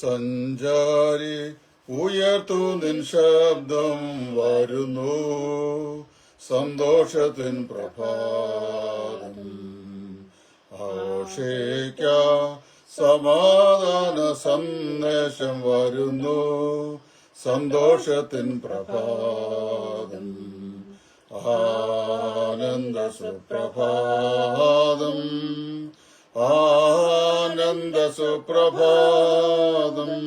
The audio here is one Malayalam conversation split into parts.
സഞ്ചാരി ഉയർത്തു നിൻ ശബ്ദം വരുന്നു. സന്തോഷത്തിൻ പ്രഭാതം ആഘോഷിക്ക. സമാധാന സന്ദേശം വരുന്നു. സന്തോഷത്തിൻ പ്രഭാതം ആനന്ദ സുപ്രഭാതം ആനന്ദ സുപ്രഭാതം.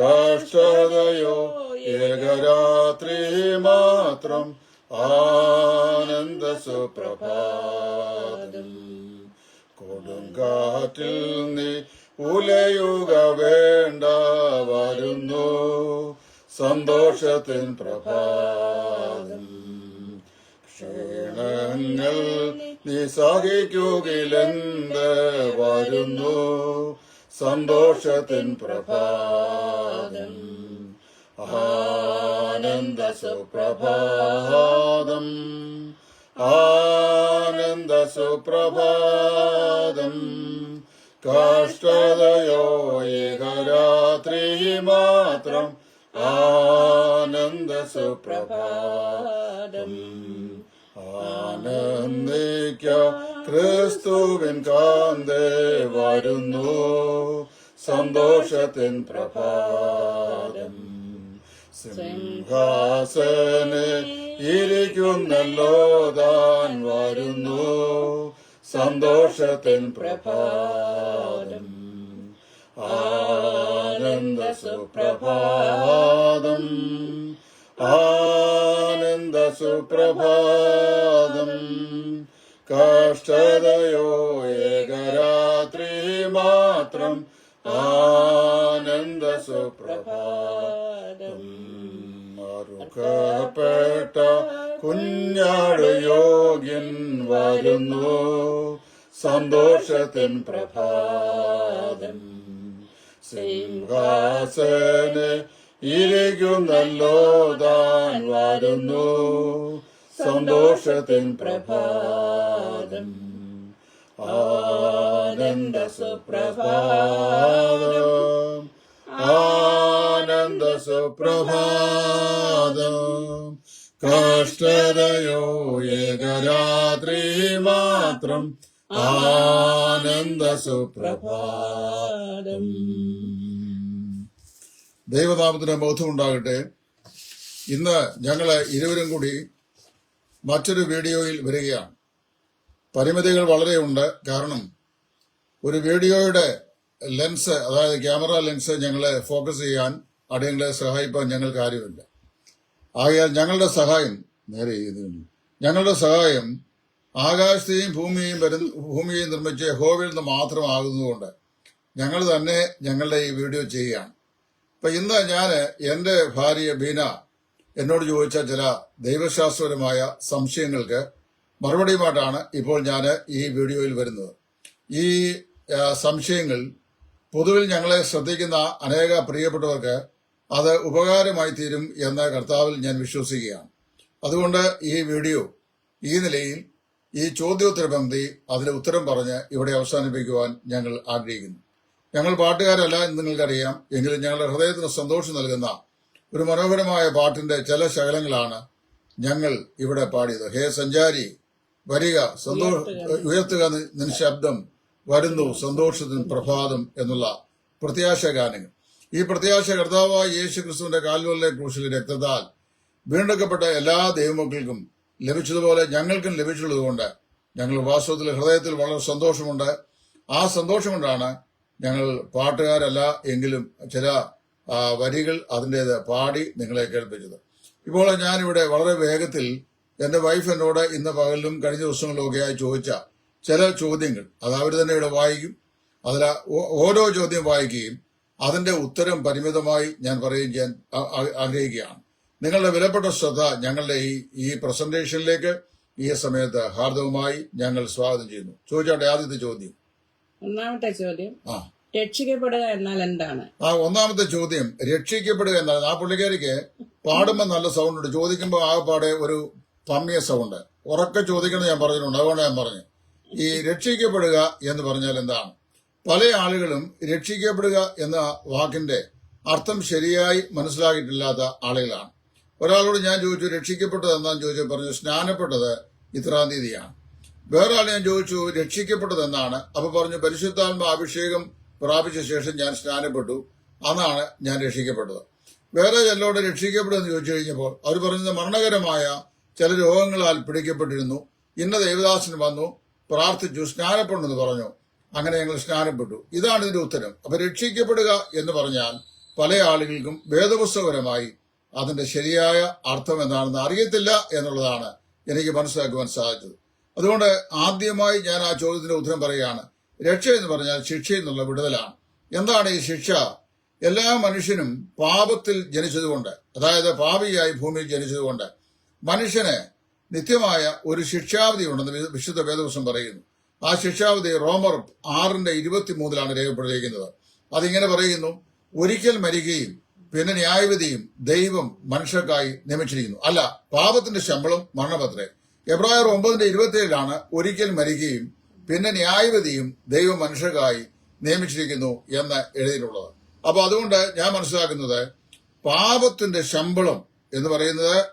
കഷ്ടതയോ ഏകരാത്രി മാത്രം ആനന്ദ സുപ്രഭാതം. കൊടുങ്കാറ്റിൽ നീ ഉലയുക വേണ്ട വരുന്നു സന്തോഷത്തിൻ പ്രഭാതം. ക്ഷീണങ്ങൾ നീ സഹിക്കുകിലെന്ത് വരുന്നു? സന്തോഷത്തിൻ പ്രഭാതം. ആനന്ദ സുപ്രഭാതം ആനന്ദ സുപ്രഭാതം കഷ്ടതയോ ഏകരാത്രി മാത്രം ആനന്ദ സുപ്രഭാതം ആനന്ദിക്ക ക്രിസ്തുവിൻ കാന്തേ വരുന്നു. സന്തോഷത്തിൻ പ്രഭാതം. സിംഹാസനെ ഇരിക്കുന്നല്ലോ താൻ വരുന്നു. സന്തോഷത്തിൻ പ്രഭാതം. ആനന്ദ സുപ്രഭാതം. ആനന്ദ സുപ്രഭാതം. കഷ്ടതയോ ഏകരാത്രി മാത്രം ആനന്ദ സുപ്രഭാതം. മറുക്കപ്പെട്ട കുഞ്ഞാട് യോഗ്യൻ വരുന്നു. സന്തോഷത്തിൻ പ്രഭാതം. സിംഹാസനെ ഇരിക്കുന്നല്ലോ താൻ വരുന്നു. സന്തോഷത്തിൻ പ്രഭാതം. ആനന്ദ സുപ്രഭാതം. ആനന്ദ സുപ്രഭാതം. കഷ്ടതയോ ഏകരാത്രി മാത്രം ആനന്ദ സുപ്രഭാതം. ദൈവനാമത്തിന് ബോധം ഉണ്ടാകട്ടെ ഇന്ന് ഞങ്ങൾ ഇരുവരും കൂടി മറ്റൊരു വീഡിയോയിൽ വരികയാണ്. പരിമിതികൾ വളരെ ഉണ്ട്. കാരണം ഒരു വീഡിയോയുടെ ലെൻസ് അതായത് ക്യാമറ ലെൻസ് ഞങ്ങളെ ഫോക്കസ് ചെയ്യാൻ അടിയങ്ങളെ സഹായിപ്പാൻ ഞങ്ങൾക്ക് ആരുമില്ല. ആകയാൽ ഞങ്ങളുടെ സഹായം നേരെ ചെയ്തിരുന്നു ഞങ്ങളുടെ സഹായം ആകാശത്തെയും ഭൂമിയെയും വരുന്ന ഭൂമിയെയും നിർമ്മിച്ച ഹോവിൽ നിന്ന് മാത്രമാകുന്നതുകൊണ്ട് ഞങ്ങൾ തന്നെ ഞങ്ങളുടെ ഈ വീഡിയോ ചെയ്യുകയാണ്. അപ്പൊ ഇന്ന് ഞാൻ എന്റെ ഭാര്യ ബീന എന്നോട് ചോദിച്ച ചില ദൈവശാസ്ത്രപരമായ സംശയങ്ങൾക്ക് മറുപടിയുമായിട്ടാണ് ഇപ്പോൾ ഞാൻ ഈ വീഡിയോയിൽ വരുന്നത്. ഈ സംശയങ്ങൾ പൊതുവിൽ ഞങ്ങളെ ശ്രദ്ധിക്കുന്ന അനേക പ്രിയപ്പെട്ടവർക്ക് അത് ഉപകാരമായി തീരും എന്ന കർത്താവിൽ ഞാൻ വിശ്വസിക്കുകയാണ്. അതുകൊണ്ട് ഈ വീഡിയോ ഈ നിലയിൽ ഈ ചോദ്യോത്തര പങ്ക്തി അതിന് ഉത്തരം പറഞ്ഞ് ഇവിടെ അവസാനിപ്പിക്കുവാൻ ഞങ്ങൾ ആഗ്രഹിക്കുന്നു. ഞങ്ങൾ പാട്ടുകാരല്ല എന്ന് നിങ്ങൾക്കറിയാം. എങ്കിലും ഞങ്ങളുടെ ഹൃദയത്തിന് സന്തോഷം നൽകുന്ന ഒരു മനോഹരമായ പാട്ടിന്റെ ചില ശകലങ്ങളാണ് ഞങ്ങൾ ഇവിടെ പാടിയത്. ഹേ സഞ്ചാരി വരിക സന്തോഷ ഉയർത്തുക. നിൻ ശബ്ദം വരുന്നു സന്തോഷത്തിന് പ്രഭാതം എന്നുള്ള പ്രത്യാശ ഗാനങ്ങൾ. ഈ പ്രത്യാശ കർത്താവായ യേശു ക്രിസ്തുവിന്റെ കാൽവല്ലെ ക്രൂശിലെ രക്തത്താൽ വീണ്ടെടുക്കപ്പെട്ട എല്ലാ ദൈവമക്കൾക്കും ലഭിച്ചതുപോലെ ഞങ്ങൾക്കും ലഭിച്ചുള്ളതുകൊണ്ട് ഞങ്ങൾ വാസ്തവത്തിൽ ഹൃദയത്തിൽ വളരെ സന്തോഷമുണ്ട്. ആ സന്തോഷം കൊണ്ടാണ് ഞങ്ങൾ പാട്ടുകാരല്ല എങ്കിലും ചില വരികൾ അതിന്റെത് പാടി നിങ്ങളെ കേൾപ്പിച്ചത്. ഇപ്പോൾ ഞാനിവിടെ വളരെ വേഗത്തിൽ എന്റെ വൈഫ് എന്നോട് ഇന്ന് പകലിലും കഴിഞ്ഞ ദിവസങ്ങളിലൊക്കെയായി ചോദിച്ച ചില ചോദ്യങ്ങൾ. അത് അവർ തന്നെ ഇവിടെ വായിക്കും. അതിൽ ഓരോ ചോദ്യം വായിക്കുകയും അതിന്റെ ഉത്തരം പരിമിതമായി ഞാൻ പറയുകയും ചെയ്യാൻ ആഗ്രഹിക്കുകയാണ്. നിങ്ങളുടെ വിലപ്പെട്ട ശ്രദ്ധ ഞങ്ങളുടെ ഈ ഈ പ്രസന്റേഷനിലേക്ക് ഈ സമയത്ത് ഹാർദവുമായി ഞങ്ങൾ സ്വാഗതം ചെയ്യുന്നു. ചോദിച്ചോട്ടെ ആദ്യത്തെ ചോദ്യം. ഒന്നാമത്തെ ചോദ്യം ആ. രക്ഷിക്കപ്പെടുക എന്നാൽ എന്താണ്? ആ ഒന്നാമത്തെ ചോദ്യം രക്ഷിക്കപ്പെടുക എന്നാൽ ആ പുള്ളിക്കാരിക്ക് പാടുമ്പോൾ നല്ല സൗണ്ട് ഉണ്ട് ചോദിക്കുമ്പോൾ ആ പാടെ ഒരു പമ്മിയ സൗണ്ട്. ഉറക്കെ ചോദിക്കണം ഞാൻ പറഞ്ഞിട്ടുണ്ട്. അതുകൊണ്ട് ഞാൻ പറഞ്ഞു ഈ രക്ഷിക്കപ്പെടുക എന്ന് പറഞ്ഞാൽ എന്താണ്? പല ആളുകളും രക്ഷിക്കപ്പെടുക എന്ന വാക്കിന്റെ അർത്ഥം ശരിയായി മനസ്സിലാക്കിയിട്ടില്ലാത്ത ആളുകളാണ്. ഒരാളോട് ഞാൻ ചോദിച്ചു രക്ഷിക്കപ്പെട്ടത് എന്താണെന്ന് ചോദിച്ചു പറഞ്ഞു സ്നാനപ്പെട്ടത് ഇത്രാം തീയതിയാണ്. വേറെ ആൾ ഞാൻ ചോദിച്ചു രക്ഷിക്കപ്പെട്ടത് എന്നാണ് അപ്പൊ പറഞ്ഞു പരിശുദ്ധാത്മ അഭിഷേകം പ്രാപിച്ച ശേഷം ഞാൻ സ്നാനപ്പെട്ടു. അതാണ് ഞാൻ രക്ഷിക്കപ്പെട്ടത്. വേറെ ചിലരോട് രക്ഷിക്കപ്പെടുമെന്ന് ചോദിച്ചു കഴിഞ്ഞപ്പോൾ അവർ പറഞ്ഞത് മരണകരമായ ചില രോഗങ്ങളാൽ പിടിക്കപ്പെട്ടിരുന്നു. ഇന്ന ദേവദാസൻ വന്നു പ്രാർത്ഥിച്ചു സ്നാനപ്പെടുന്നു പറഞ്ഞു. അങ്ങനെ ഞങ്ങൾ സ്നാനപ്പെട്ടു. ഇതാണ് ഇതിന്റെ ഉത്തരം. അപ്പൊ രക്ഷിക്കപ്പെടുക എന്ന് പറഞ്ഞാൽ പല ആളുകൾക്കും വേദപുസ്തകപരമായി അതിന്റെ ശരിയായ അർത്ഥം എന്താണെന്ന് അറിയത്തില്ല എന്നുള്ളതാണ് എനിക്ക് മനസ്സിലാക്കുവാൻ സാധിച്ചത്. അതുകൊണ്ട് ആദ്യമായി ഞാൻ ആ ചോദ്യത്തിന്റെ ഉത്തരം പറയുകയാണ്. രക്ഷ എന്ന് പറഞ്ഞാൽ ശിക്ഷ എന്നുള്ള വിടുതലാണ്. എന്താണ് ഈ ശിക്ഷ? എല്ലാ മനുഷ്യനും പാപത്തിൽ ജനിച്ചതുകൊണ്ട് അതായത് പാപിയായി ഭൂമിയിൽ ജനിച്ചതുകൊണ്ട് മനുഷ്യന് നിത്യമായ ഒരു ശിക്ഷാവധി ഉണ്ടെന്ന് വിശുദ്ധ വേദവശം പറയുന്നു. ആ ശിക്ഷാവധി റോമർ ആറിന്റെ ഇരുപത്തിമൂന്നിലാണ് രേഖപ്പെടുത്തിയിരിക്കുന്നത്. അതിങ്ങനെ പറയുന്നു ഒരിക്കൽ മരികയും പിന്നെ ന്യായവിധിയും ദൈവം മനുഷ്യർക്കായി നിയമിച്ചിരിക്കുന്നു. അല്ല പാപത്തിന്റെ ശമ്പളം മരണപത്രേ. എബ്രായർ ഒമ്പതിന്റെ ഇരുപത്തിയേഴിലാണ് ഒരിക്കൽ മരിക്കുകയും പിന്നെ ന്യായവതിയും ദൈവം മനുഷ്യർക്കായി നിയമിച്ചിരിക്കുന്നു എന്ന് എഴുതിയിട്ടുള്ളത്. അപ്പൊ അതുകൊണ്ട് ഞാൻ മനസ്സിലാക്കുന്നത് പാപത്തിന്റെ ശമ്പളം എന്ന് പറയുന്നത്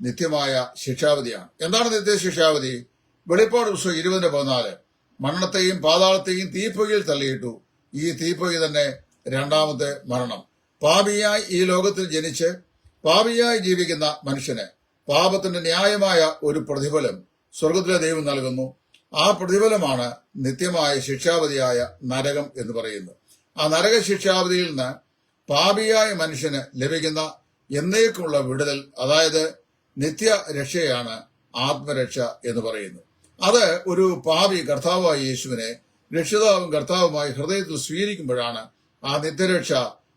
നിത്യമായ ശിക്ഷാവധിയാണ്. എന്താണ് നിത്യ ശിക്ഷാവധി? വെളിപ്പാട് പുസ്തകം ഇരുപതിന്റെ പതിനാല്. മരണത്തെയും പാതാളത്തെയും തീപ്പുകയിൽ തള്ളിയിട്ടു. ഈ തീപ്പുകയിൽ തന്നെ രണ്ടാമത്തെ മരണം. പാപിയായി ഈ ലോകത്തിൽ ജനിച്ച് പാപിയായി ജീവിക്കുന്ന മനുഷ്യന് പാപത്തിന്റെ ന്യായമായ ഒരു പ്രതിഫലം സ്വർഗത്തിലെ ദൈവം നൽകുന്നു. ആ പ്രതിഫലമാണ് നിത്യമായ ശിക്ഷാവധിയായ നരകം എന്ന് പറയുന്നത്. ആ നരക ശിക്ഷാവധിയിൽ നിന്ന് പാപിയായ മനുഷ്യന് ലഭിക്കുന്ന എന്നേക്കുള്ള വിടുതൽ അതായത് നിത്യ രക്ഷയാണ് ആത്മരക്ഷ എന്ന് പറയുന്നു അത് ഒരു പാപി കർത്താവായ യേശുവിനെ രക്ഷിതാവും കർത്താവുമായി ഹൃദയത്തിൽ സ്വീകരിക്കുമ്പോഴാണ് ആ നിത്യരക്ഷ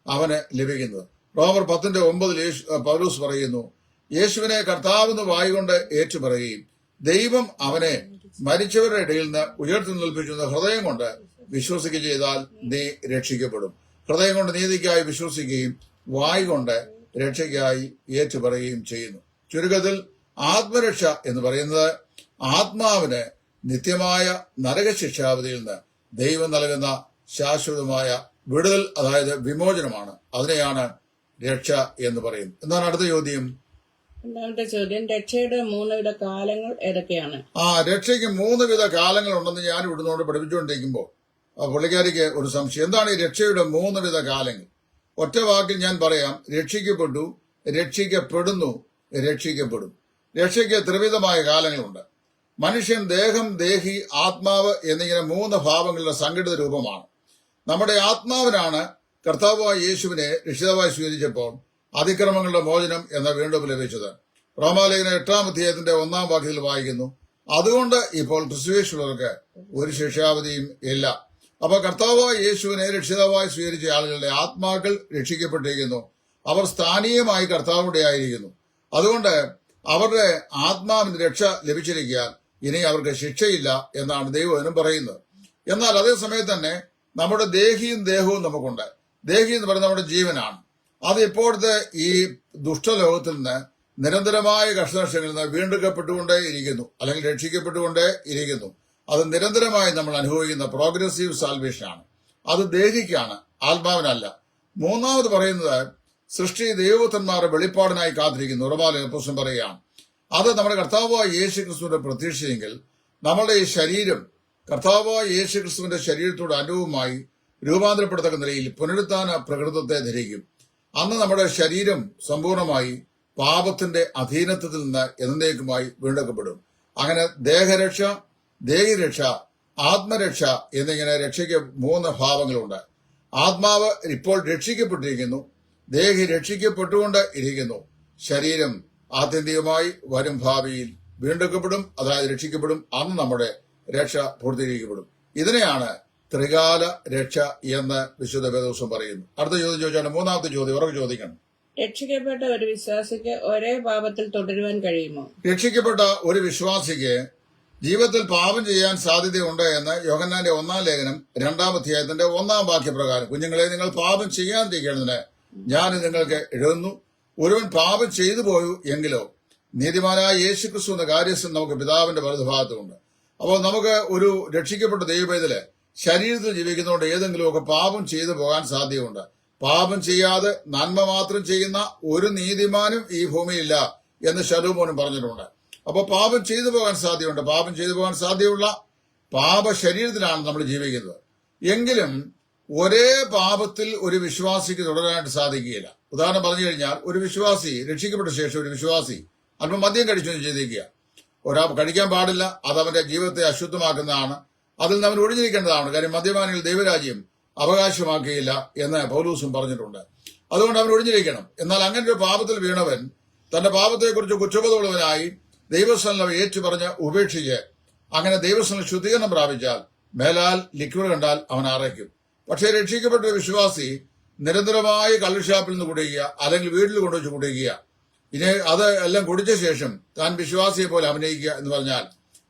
അവന് ലഭിക്കുന്നത്. റോമർ പത്തിന്റെ ഒമ്പതിൽ പൗലൂസ് പറയുന്നു യേശുവിനെ കർത്താവെന്ന് വായുകൊണ്ട് ഏറ്റുപറയുകയും ദൈവം അവനെ മരിച്ചവരുടെ ഇടയിൽ നിന്ന് ഉയർത്തി ഹൃദയം കൊണ്ട് വിശ്വസിക്കുക ചെയ്താൽ നീ രക്ഷിക്കപ്പെടും. ഹൃദയം കൊണ്ട് നീതിക്കായി വിശ്വസിക്കുകയും വായു കൊണ്ട് രക്ഷയ്ക്കായി ഏറ്റുപറയുകയും ചെയ്യുന്നു. ചുരുക്കത്തിൽ ആത്മരക്ഷ എന്ന് പറയുന്നത് ആത്മാവിന് നിത്യമായ നരകശിക്ഷാവധിയിൽ നിന്ന് ദൈവം നൽകുന്ന ശാശ്വതമായ വിടുതൽ അതായത് വിമോചനമാണ്. അതിനെയാണ് രക്ഷ എന്ന് പറയുന്നത്. എന്താണ് അടുത്ത ചോദ്യം? ചോദ്യം കാലങ്ങൾ ആ രക്ഷയ്ക്ക് മൂന്ന് വിധ കാലങ്ങൾ ഉണ്ടെന്ന് ഞാൻ ഇവിടുന്നോട് പഠിപ്പിച്ചുകൊണ്ടിരിക്കുമ്പോൾ പുള്ളിക്കാരിക്ക് ഒരു സംശയം. എന്താണ് ഈ രക്ഷയുടെ മൂന്ന് വിധ കാലങ്ങൾ? ഒറ്റ വാക്കിൽ ഞാൻ പറയാം രക്ഷിക്കപ്പെട്ടു രക്ഷിക്കപ്പെടുന്നു രക്ഷിക്കപ്പെടും. രക്ഷയ്ക്ക് ത്രിവിധമായ കാലങ്ങളുണ്ട്. മനുഷ്യൻ ദേഹം ദേഹി ആത്മാവ് എന്നിങ്ങനെ മൂന്ന് ഭാവങ്ങളുടെ സംഘടിത രൂപമാണ്. നമ്മുടെ ആത്മാവിനാണ് കർത്താവായ യേശുവിനെ രക്ഷിതാവായി സ്വീകരിച്ചപ്പോൾ അതിക്രമങ്ങളുടെ മോചനം എന്ന വീണ്ടും ലഭിച്ചത്. റോമാലേഖന എട്ടാം അധ്യായത്തിന്റെ ഒന്നാം വാക്യത്തിൽ വായിക്കുന്നു അതുകൊണ്ട് ഇപ്പോൾ ക്രിസ്തുവേശ്വരർക്ക് ഒരു ശിക്ഷാവധിയും ഇല്ല. അപ്പൊ കർത്താവായ യേശുവിനെ രക്ഷിതാവായി സ്വീകരിച്ച ആളുകളുടെ ആത്മാക്കൾ രക്ഷിക്കപ്പെട്ടിരിക്കുന്നു. അവർ സ്ഥാനീയമായി കർത്താവിടെ ആയിരിക്കുന്നു. അതുകൊണ്ട് അവരുടെ ആത്മാവിന് രക്ഷ ലഭിച്ചിരിക്കാൻ ഇനി അവർക്ക് ശിക്ഷയില്ല എന്നാണ് ദൈവവചനം പറയുന്നത്. എന്നാൽ അതേ സമയത്ത് തന്നെ നമ്മുടെ ദേഹിയും ദേഹവും നമുക്കുണ്ട്. ദേഹി എന്ന് പറയുന്നത് നമ്മുടെ ജീവനാണ്. അത് ഇപ്പോഴത്തെ ഈ ദുഷ്ടലോകത്തിൽ നിന്ന് നിരന്തരമായ കഷ്ടനഷ്ടങ്ങളിൽ നിന്ന് വീണ്ടെടുക്കപ്പെട്ടുകൊണ്ടേ ഇരിക്കുന്നു അല്ലെങ്കിൽ രക്ഷിക്കപ്പെട്ടുകൊണ്ടേ ഇരിക്കുന്നു അത് നിരന്തരമായി നമ്മൾ അനുഭവിക്കുന്ന പ്രോഗ്രസീവ് സാൽവേഷനാണ് അത് ദേഹിക്കാണ് ആത്മാവിനല്ല. മൂന്നാമത് പറയുന്നത് സൃഷ്ടി ദൈവത്തന്മാരുടെ വെളിപ്പാടിനായി കാത്തിരിക്കുന്നു. ഉറവാല പുസ്തകം പറയുകയാണ് അത് നമ്മുടെ കർത്താവായ യേശു ക്രിസ്തുവിന്റെ പ്രതീക്ഷയെങ്കിൽ നമ്മളുടെ ഈ ശരീരം കർത്താവായ യേശു ക്രിസ്തുവിന്റെ ശരീരത്തോട് അനുവുമായി രൂപാന്തരപ്പെടുത്തക്ക നിലയിൽ പുനരുത്ഥാന പ്രകൃതത്തെ ധരിക്കും. അന്ന് നമ്മുടെ ശരീരം സമ്പൂർണമായി പാപത്തിന്റെ അധീനത്വത്തിൽ നിന്ന് എന്നേക്കുമായി വീണ്ടെടുക്കപ്പെടും. അങ്ങനെ ദേഹരക്ഷ ദേഹിരക്ഷ ആത്മരക്ഷ എന്നിങ്ങനെ രക്ഷയ്ക്ക് മൂന്ന് ഭാവങ്ങളുണ്ട്. ആത്മാവ് ഇപ്പോൾ രക്ഷിക്കപ്പെട്ടിരിക്കുന്നു ദേഹി രക്ഷിക്കപ്പെട്ടുകൊണ്ട് ഇരിക്കുന്നു. ശരീരം ആത്യന്തികമായി വരും ഭാവിയിൽ വീണ്ടെടുക്കപ്പെടും അതായത് രക്ഷിക്കപ്പെടും അന്ന് നമ്മുടെ രക്ഷ പൂർത്തീകരിക്കപ്പെടും. ഇതിനെയാണ് ത്രികാല രക്ഷ എന്ന് വിശുദ്ധ വേദോസം പറയുന്നു. അടുത്ത ചോദ്യം ചോദിച്ചാൽ മൂന്നാമത്തെ ചോദ്യം ഉറവ് ചോദിക്കണം. രക്ഷിക്കപ്പെട്ട ഒരു വിശ്വാസിക്ക് ഒരേ പാപത്തിൽ തുടരുവാൻ കഴിയുമോ? രക്ഷിക്കപ്പെട്ട ഒരു വിശ്വാസിക്ക് ജീവിതത്തിൽ പാപം ചെയ്യാൻ സാധ്യതയുണ്ട് എന്ന് യോഹന്നാന്റെ ഒന്നാം ലേഖനം രണ്ടാം അധ്യായത്തിന്റെ ഒന്നാം വാക്യപ്രകാരം. കുഞ്ഞുങ്ങളെ നിങ്ങൾ പാപം ചെയ്യാതിരിക്കേണ്ടതിന് ഞാൻ നിങ്ങൾക്ക് എഴുതുന്നു. ഒരുവൻ പാപം ചെയ്തു പോയു എങ്കിലോ നീതിമാനായ യേശു ക്രിസ്തു എന്ന കാര്യസ്ഥൻ നമുക്ക് പിതാവിന്റെ വലതുഭാഗത്തുണ്ട്. അപ്പോൾ നമുക്ക് ഒരു രക്ഷിക്കപ്പെട്ട ദൈവവേദൽ ശരീരത്തിൽ ജീവിക്കുന്നതുകൊണ്ട് ഏതെങ്കിലുമൊക്കെ പാപം ചെയ്തു പോകാൻ സാധ്യതയുണ്ട്. പാപം ചെയ്യാതെ നന്മ മാത്രം ചെയ്യുന്ന ഒരു നീതിമാനും ഈ ഭൂമിയില്ല എന്ന് ശലോമോനും പറഞ്ഞിട്ടുണ്ട്. അപ്പൊ പാപം ചെയ്തു പോകാൻ സാധ്യതയുണ്ട്. പാപം ചെയ്തു പോകാൻ സാധ്യതയുള്ള പാപ ശരീരത്തിലാണ് നമ്മൾ ജീവിക്കുന്നത്. എങ്കിലും ഒരേ പാപത്തിൽ ഒരു വിശ്വാസിക്ക് തുടരാനായിട്ട് സാധിക്കുകയില്ല. ഉദാഹരണം പറഞ്ഞു കഴിഞ്ഞാൽ ഒരു വിശ്വാസി രക്ഷിക്കപ്പെട്ട ശേഷം ഒരു വിശ്വാസി അല്പം മദ്യം കഴിച്ചു ചെയ്തിരിക്കുക ഒരാൾ കഴിക്കാൻ പാടില്ല അത് അവന്റെ ജീവിതത്തെ അശുദ്ധമാക്കുന്നതാണ്. അതിൽ നിന്ന് അവൻ ഒഴിഞ്ഞിരിക്കേണ്ടതാണ്. കാര്യം മദ്യപാനികൾ ദൈവരാജ്യം അവകാശമാക്കിയില്ല എന്ന് പൗലൂസും പറഞ്ഞിട്ടുണ്ട്. അതുകൊണ്ട് അവൻ ഒഴിഞ്ഞിരിക്കണം. എന്നാൽ അങ്ങനെ ഒരു പാപത്തിൽ വീണവൻ തന്റെ പാപത്തെക്കുറിച്ച് കുറ്റബോധമുള്ളവനായി ദൈവസ്ഥലം ഏറ്റു പറഞ്ഞ് ഉപേക്ഷിച്ച് അങ്ങനെ ദൈവസ്ഥലം ശുദ്ധീകരണം പ്രാപിച്ചാൽ മേലാൽ ലിക്വിഡ് കണ്ടാൽ അവൻ അറയ്ക്കും പക്ഷേ രക്ഷിക്കപ്പെട്ട ഒരു വിശ്വാസി നിരന്തരമായി കള്ളുഷാപ്പിൽ നിന്ന് കുടിക്കുക അല്ലെങ്കിൽ വീട്ടിൽ കൊണ്ടുവച്ച് കുടിക്കുക ഇനി അത് എല്ലാം കുടിച്ച ശേഷം താൻ വിശ്വാസിയെ പോലെ അഭിനയിക്കുക എന്ന് പറഞ്ഞാൽ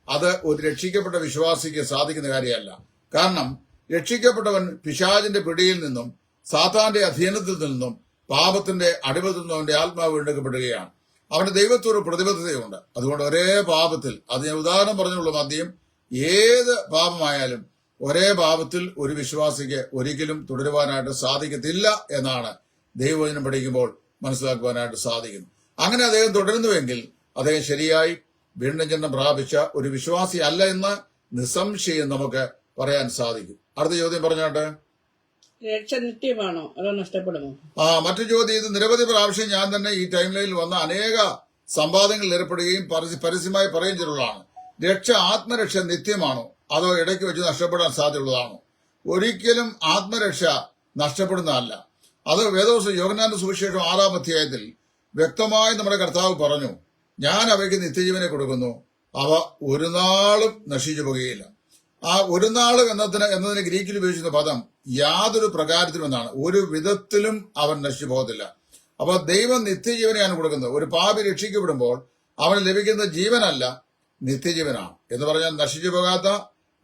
അത് ഒരു രക്ഷിക്കപ്പെട്ട വിശ്വാസിക്ക് സാധിക്കുന്ന കാര്യമല്ല. കാരണം രക്ഷിക്കപ്പെട്ടവൻ പിശാചിന്റെ പിടിയിൽ നിന്നും സാത്താന്റെ അധീനത്തിൽ നിന്നും പാപത്തിന്റെ അടിമത്തിൽ നിന്നും അവന്റെ ആത്മാവ് വീണ്ടെടുക്കപ്പെടുകയാണ്. അവന്റെ ദൈവത്തോട് പ്രതിബദ്ധതയുണ്ട്. അതുകൊണ്ട് ഒരേ പാപത്തിൽ അത് ഞാൻ ഉദാഹരണം പറഞ്ഞുള്ളൂ മദ്യം ഏത് പാപമായാലും ഒരേ പാപത്തിൽ ഒരു വിശ്വാസിക്ക് ഒരിക്കലും തുടരുവാനായിട്ട് സാധിക്കത്തില്ല എന്നാണ് ദൈവവചനം പഠിക്കുമ്പോൾ മനസ്സിലാക്കുവാനായിട്ട് സാധിക്കുന്നു. അങ്ങനെ അദ്ദേഹം തുടരുന്നുവെങ്കിൽ അദ്ദേഹം ശരിയായി വീണ്ടും ജന്മം പ്രാപിച്ച ഒരു വിശ്വാസി അല്ല എന്ന് നിസ്സംശയം നമുക്ക് പറയാൻ സാധിക്കും. അടുത്ത ചോദ്യം പറഞ്ഞാട്ടെ? രക്ഷ നിത്യമാണോ? അതോ നഷ്ടപ്പെടുമോ? ആ മറ്റു ചോദ്യം ഇത് നിരവധി പ്രാവശ്യം ഞാൻ തന്നെ ഈ ടൈം ലൈനിൽ വന്ന അനേക സംവാദങ്ങളിൽ ഏർപ്പെടുകയും പരസ്യ- പരസ്യമായി പറയുകയും ചെയ്തിട്ടുള്ളതാണ്. രക്ഷ ആത്മരക്ഷ നിത്യമാണോ? അതോ ഇടയ്ക്ക് വെച്ച് നഷ്ടപ്പെടാൻ സാധ്യതയുള്ളതാണോ? ഒരിക്കലും ആത്മരക്ഷ നഷ്ടപ്പെടുന്നതല്ല. അത് വേദോസ് യോഗനാന്റെ സുവിശേഷം ആറാം അധ്യായത്തിൽ വ്യക്തമായി നമ്മുടെ കർത്താവ് പറഞ്ഞു. ഞാൻ അവയ്ക്ക് നിത്യജീവനെ കൊടുക്കുന്നു. അവ ഒരു നാളും നശിച്ചു പോകുകയില്ല. ആ ഒരു നാളും എന്നതിന് എന്നതിന് ഗ്രീക്കിൽ ഉപയോഗിക്കുന്ന പദം യാതൊരു പ്രകാരത്തിലും എന്നാണ് ഒരു വിധത്തിലും അവൻ നശിച്ചു പോകത്തില്ല. അപ്പൊ ദൈവം നിത്യജീവനെയാണ് കൊടുക്കുന്നത്. ഒരു പാപി രക്ഷിക്കപ്പെടുമ്പോൾ അവന് ലഭിക്കുന്ന ജീവനല്ല നിത്യജീവനാണ്. എന്ന് പറഞ്ഞാൽ നശിച്ചു പോകാത്ത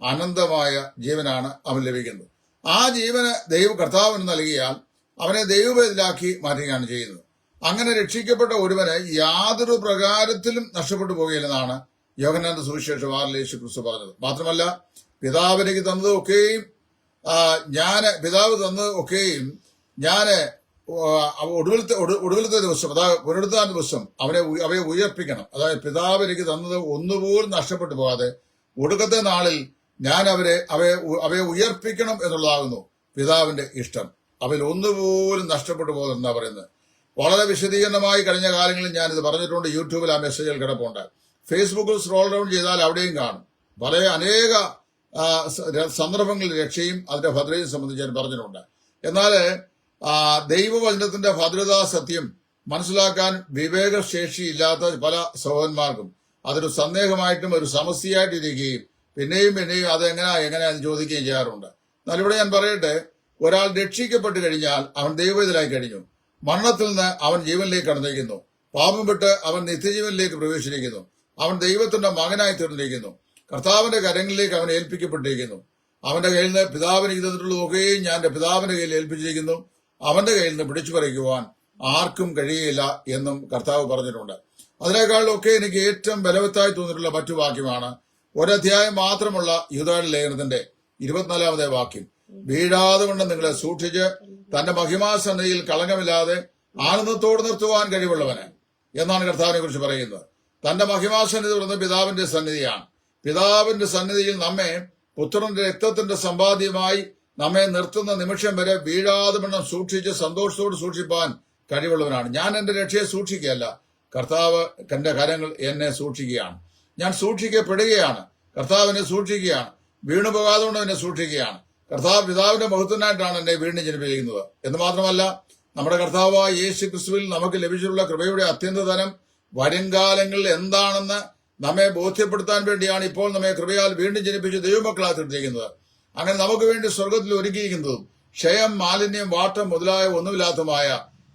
അനന്തമായ ജീവനാണ് അവൻ ലഭിക്കുന്നത്. ആ ജീവന് ദൈവ കർത്താവിന് നൽകിയാൽ അവനെ ദൈവഭേദിലാക്കി മാറ്റുകയാണ് ചെയ്യുന്നത്. അങ്ങനെ രക്ഷിക്കപ്പെട്ട ഒരുവന് യാതൊരു പ്രകാരത്തിലും നഷ്ടപ്പെട്ടു പോകുകയില്ലെന്നാണ് യോഗനാന്റെ സുവിശേഷ വാർലേശു ക്രിസ്തു പറഞ്ഞത്. മാത്രമല്ല പിതാവിലേക്ക് തന്നത് ഒക്കെയും ഞാൻ പിതാവ് തന്നത് ഒക്കെയും ഞാൻ ഒടുവിലത്തെ ഒടുവിലത്തെ ദിവസം അതായത് പുനരുദ്ധാന ദിവസം അവനെ അവയെ ഉയർപ്പിക്കണം. അതായത് പിതാവ് എനിക്ക് തന്നത് ഒന്നുപോലും നഷ്ടപ്പെട്ടു പോകാതെ ഒടുക്കത്തെ നാളിൽ ഞാൻ അവരെ അവയെ അവയെ ഉയർപ്പിക്കണം എന്നുള്ളതാകുന്നു പിതാവിന്റെ ഇഷ്ടം. അവയിൽ ഒന്നുപോലും നഷ്ടപ്പെട്ടു എന്നാ പറയുന്നത്. വളരെ വിശദീകരണമായി കഴിഞ്ഞ കാലങ്ങളിൽ ഞാനിത് പറഞ്ഞിട്ടുണ്ട്. യൂട്യൂബിൽ ആ മെസ്സേജുകൾ കിടപ്പുണ്ട്. ഫേസ്ബുക്കിൽ സ്ക്രോൾ ഡൗൺ ചെയ്താൽ അവിടെയും കാണും. പല അനേക സന്ദർഭങ്ങളിൽ രക്ഷയും അതിന്റെ ഭദ്രതയും സംബന്ധിച്ച് ഞാൻ പറഞ്ഞിട്ടുണ്ട്. എന്നാൽ ദൈവവചനത്തിന്റെ ഭദ്രതാ സത്യം മനസ്സിലാക്കാൻ വിവേകശേഷി ഇല്ലാത്ത പല സഹോദരന്മാർക്കും അതൊരു സന്ദേഹമായിട്ടും ഒരു സമസ്യയായിട്ട് ഇരിക്കുകയും പിന്നെയും പിന്നെയും അത് എങ്ങനെയാ എങ്ങനെയാന്ന് ചോദിക്കുകയും ചെയ്യാറുണ്ട്. എന്നാൽ ഇവിടെ ഞാൻ പറയട്ടെ ഒരാൾ രക്ഷിക്കപ്പെട്ട് കഴിഞ്ഞാൽ അവൻ ദൈവത്തിലായി കഴിഞ്ഞു. മരണത്തിൽ നിന്ന് അവൻ ജീവനിലേക്ക് കടന്നിരിക്കുന്നു. പാപം വിട്ട് അവൻ നിത്യജീവനിലേക്ക് പ്രവേശിച്ചിരിക്കുന്നു. അവൻ ദൈവത്തിന്റെ മകനായി തീർന്നിരിക്കുന്നു. കർത്താവിന്റെ കരങ്ങളിലേക്ക് അവൻ ഏൽപ്പിക്കപ്പെട്ടിരിക്കുന്നു. അവന്റെ കയ്യിൽ നിന്ന് പിതാവിന് തന്നിട്ടുള്ളതൊക്കെയും ഞാൻ പിതാവിന്റെ കയ്യിൽ ഏൽപ്പിച്ചിരിക്കുന്നു. അവന്റെ കയ്യിൽ നിന്ന് പിടിച്ചു പറിക്കുവാൻ ആർക്കും കഴിയില്ല എന്നും കർത്താവ് പറഞ്ഞിട്ടുണ്ട്. അതിനേക്കാളൊക്കെ എനിക്ക് ഏറ്റവും ബലവത്തായി തോന്നിയിട്ടുള്ള മറ്റു വാക്യമാണ് ഒരധ്യായം മാത്രമുള്ള യുദ്ധ ലേഖനത്തിന്റെ ഇരുപത്തിനാലാമത്തെ വാക്യം. വീഴാതെ കൊണ്ട് നിങ്ങളെ സൂക്ഷിച്ച് തന്റെ മഹിമാസന്നയിൽ കളങ്കമില്ലാതെ ആനന്ദത്തോട് നിർത്തുവാൻ കഴിവുള്ളവന് എന്നാണ് കർത്താവിനെ കുറിച്ച് പറയുന്നത്. തന്റെ മഹിമാസന്നിധി പറയുന്നത് പിതാവിന്റെ സന്നിധിയാണ്. പിതാവിന്റെ സന്നിധിയിൽ നമ്മെ പുത്രന്റെ രക്തത്തിന്റെ സമ്പാദ്യമായി നമ്മെ നിർത്തുന്ന നിമിഷം വരെ വീഴാതെ വണ്ണം സൂക്ഷിച്ച് സന്തോഷത്തോട് സൂക്ഷിപ്പാൻ കഴിവുള്ളവനാണ്. ഞാൻ എന്റെ രക്ഷയെ സൂക്ഷിക്കുകയല്ല. കർത്താവ് എന്റെ കരങ്ങൾ എന്നെ സൂക്ഷിക്കുകയാണ്. ഞാൻ സൂക്ഷിക്കപ്പെടുകയാണ്. കർത്താവിനെ സൂക്ഷിക്കുകയാണ്. വീണുപോകാതെ കൊണ്ട് എന്നെ സൂക്ഷിക്കുകയാണ്. കർത്താവ് പിതാവിന്റെ മഹത്വനായിട്ടാണ് എന്നെ വീണ്ടും ജനിപ്പിക്കുന്നത് എന്ന് മാത്രമല്ല നമ്മുടെ കർത്താവായ യേശു ക്രിസ്തുവിൽ നമുക്ക് ലഭിച്ചിട്ടുള്ള കൃപയുടെ അത്യന്തതരം വരുംകാലങ്ങളിൽ എന്താണെന്ന് നമ്മെ ബോധ്യപ്പെടുത്താൻ വേണ്ടിയാണ് ഇപ്പോൾ നമ്മെ കൃപയാൽ വീണ്ടും ജനിപ്പിച്ച് ദൈവമക്കളായി തീർത്തിരിക്കുന്നത്. അങ്ങനെ നമുക്ക് വേണ്ടി സ്വർഗത്തിൽ ഒരുക്കിയിരിക്കുന്നതും ക്ഷയം മാലിന്യം വാട്ടം മുതലായ ഒന്നുമില്ലാത്തതുമായ